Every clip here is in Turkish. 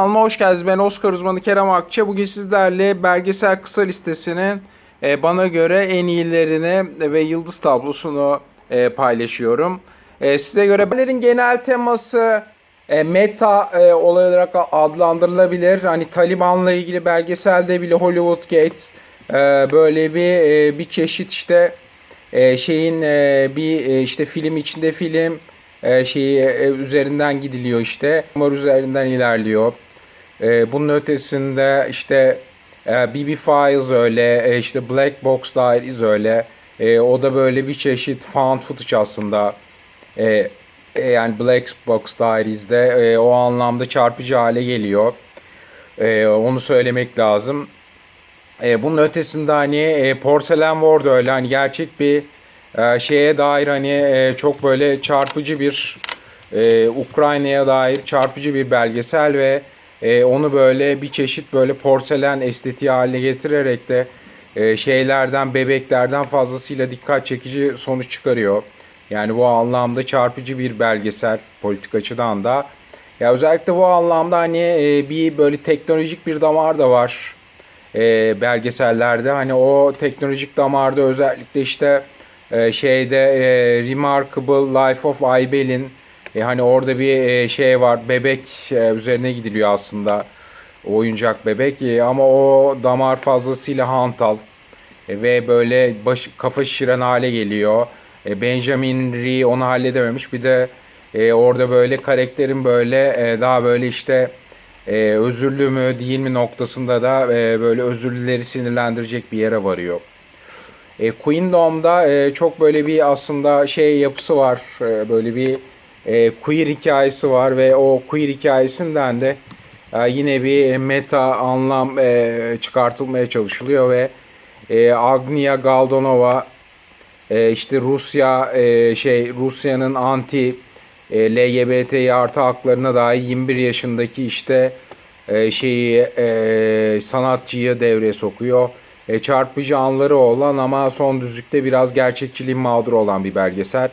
Kanalıma hoş geldiniz. Ben Oscar uzmanı Kerem Akça. Bugün sizlerle belgesel kısa listesinin e, bana göre en iyilerini ve yıldız tablosunu e, paylaşıyorum. E, size göre belgeselerin genel teması meta olarak adlandırılabilir. Hani Taliban'la ilgili belgeselde bile Hollywood Gate e, böyle bir bir çeşit işte şeyin bir işte film içinde film şeyi üzerinden gidiliyor işte. Umar üzerinden ilerliyor. E, bunun ötesinde işte e, BB Files öyle, e, işte Black Box Diaries öyle. E, o da böyle bir çeşit found footage aslında. E, e, yani Black Box Diaries'de e, o anlamda çarpıcı hale geliyor. E, onu söylemek lazım. E, bunun ötesinde hani e, Porcelain War da öyle hani gerçek bir e, şeye dair hani e, çok böyle çarpıcı bir e, Ukrayna'ya dair çarpıcı bir belgesel ve e, onu böyle bir çeşit böyle porselen estetiği haline getirerek de e, şeylerden bebeklerden fazlasıyla dikkat çekici sonuç çıkarıyor. Yani bu anlamda çarpıcı bir belgesel politik açıdan da. Ya özellikle bu anlamda hani e, bir böyle teknolojik bir damar da var e, belgesellerde. Hani o teknolojik damarda özellikle işte e, şeyde e, Remarkable Life of Aybel'in e, hani orada bir e, şey var bebek e, üzerine gidiliyor aslında oyuncak bebek e, ama o damar fazlasıyla hantal e, ve böyle baş, kafa şişiren hale geliyor. E, Benjamin Ree onu halledememiş bir de e, orada böyle karakterin böyle e, daha böyle işte e, özürlü mü değil mi noktasında da e, böyle özürlüleri sinirlendirecek bir yere varıyor. E, Queendom'da e, çok böyle bir aslında şey yapısı var. E, böyle bir e, queer hikayesi var ve o queer hikayesinden de e, yine bir meta anlam e, çıkartılmaya çalışılıyor ve e, Agnia Galdonova e, işte Rusya e, şey Rusya'nın anti e, LGBT artı haklarına dair 21 yaşındaki işte e, şeyi e, sanatçıyı devreye sokuyor. E, çarpıcı anları olan ama son düzlükte biraz gerçekçiliğin mağdur olan bir belgesel.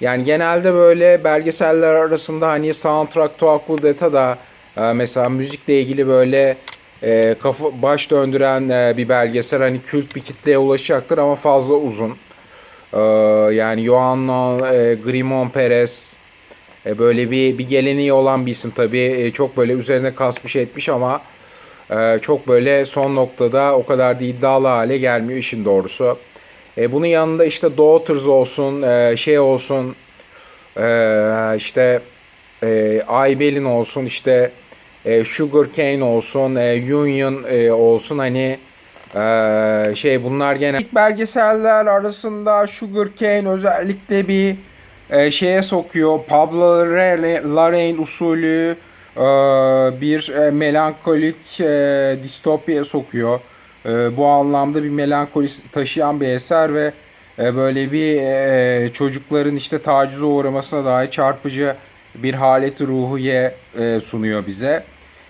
Yani genelde böyle belgeseller arasında hani Soundtrack to Awful Dead'a da e, mesela müzikle ilgili böyle e, kafa baş döndüren e, bir belgesel hani kült bir kitleye ulaşacaktır ama fazla uzun. E, yani Joanna e, Grimon Perez e, böyle bir bir geleneği olan bir isim tabii. E, çok böyle üzerine kasmış etmiş ama e, çok böyle son noktada o kadar da iddialı hale gelmiyor işin doğrusu. E, bunun yanında işte Daughters olsun, e, şey olsun, e, işte e, Aybelin olsun, işte e, Sugar Cane olsun, e, Union e, olsun hani e, şey bunlar gene ilk belgeseller arasında Sugar Cane özellikle bir e, şeye sokuyor. Pablo Larraín usulü e, bir e, melankolik e, distopya sokuyor. E, bu anlamda bir melankoli taşıyan bir eser ve e, böyle bir e, çocukların işte tacize uğramasına dair çarpıcı bir haleti ruhiye e, sunuyor bize.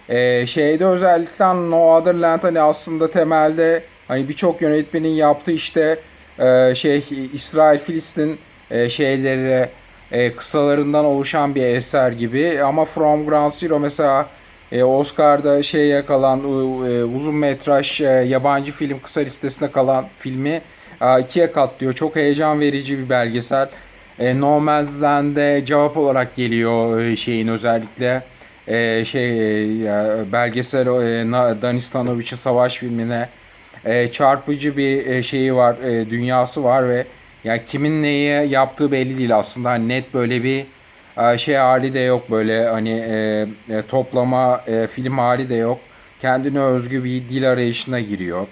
E, şeyde özellikle No Other Land hani aslında temelde hani birçok yönetmenin yaptığı işte e, şey İsrail Filistin e, şeyleri e, kısalarından oluşan bir eser gibi ama From Ground Zero mesela e, Oscar'da şey yakalan e, uzun metraj e, yabancı film kısa listesinde kalan filmi ikiye katlıyor. Çok heyecan verici bir belgesel. E, No Man's Land'e cevap olarak geliyor şeyin özellikle şey belgesel e, Danistanovic'in savaş filmine çarpıcı bir şeyi var, dünyası var ve ya kimin neyi yaptığı belli değil aslında. Hani net böyle bir şey hali de yok böyle hani e, e, toplama e, film hali de yok. Kendine özgü bir dil arayışına giriyor.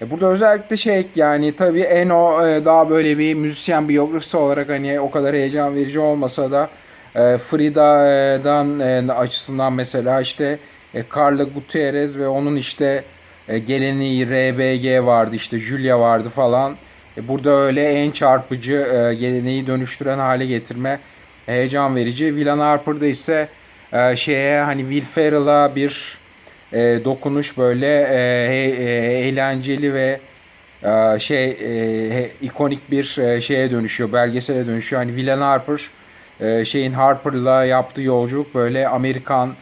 E, burada özellikle şey yani tabii en o e, daha böyle bir müzisyen biyografisi olarak hani o kadar heyecan verici olmasa da e, Frida'dan e, açısından mesela işte e, Carla Gutierrez ve onun işte e, geleneği RBG vardı işte Julia vardı falan. E, burada öyle en çarpıcı e, geleneği dönüştüren hale getirme heyecan verici. Willan Harper'da ise e, şeye hani Will Ferrell'a bir e, dokunuş böyle e, e, eğlenceli ve e, şey e, ikonik bir e, şeye dönüşüyor, belgesele dönüşüyor. Hani Willan Harper e, şeyin Harper'la yaptığı yolculuk böyle Amerikan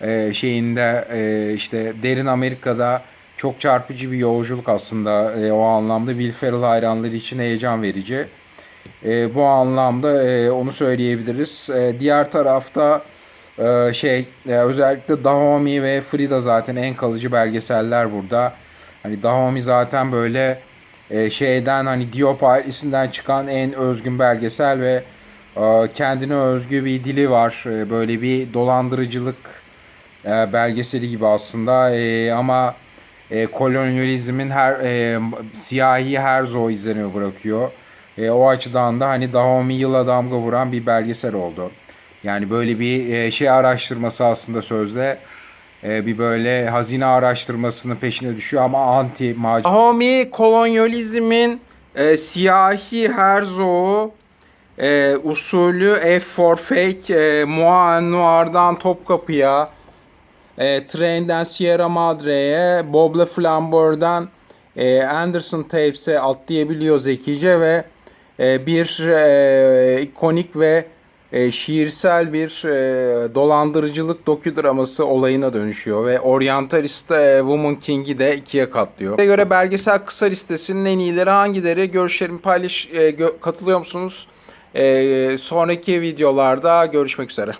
e, şeyinde e, işte derin Amerika'da çok çarpıcı bir yolculuk aslında e, o anlamda Will Ferrell hayranları için heyecan verici. E, bu anlamda e, onu söyleyebiliriz. E, diğer tarafta e, şey e, özellikle Dahomey ve Frida zaten en kalıcı belgeseller burada. Hani Dahomey zaten böyle e, şeyden hani Diop ailesinden çıkan en özgün belgesel ve e, kendine özgü bir dili var. E, böyle bir dolandırıcılık e, belgeseli gibi aslında E, ama e, kolonyalizmin her e, siyahi her zo izlenimi bırakıyor. E, o açıdan da hani Dahomey yıla damga vuran bir belgesel oldu. Yani böyle bir e, şey araştırması aslında sözde e, bir böyle hazine araştırmasının peşine düşüyor ama anti macera. Dahomey kolonyalizmin e, siyahi Herzog'u e, usulü F for Fake e, Moa Topkapı'ya e, Train'den Sierra Madre'ye Bob Le Flambeur'dan e, Anderson Tapes'e atlayabiliyor zekice ve bir e, ikonik ve e, şiirsel bir e, dolandırıcılık doküdraması olayına dönüşüyor ve Orientalist e, Woman King'i de ikiye katlıyor. Buna göre belgesel kısa listesinin en iyileri hangileri? Görüşlerimi paylaş, katılıyor musunuz? Sonraki videolarda görüşmek üzere.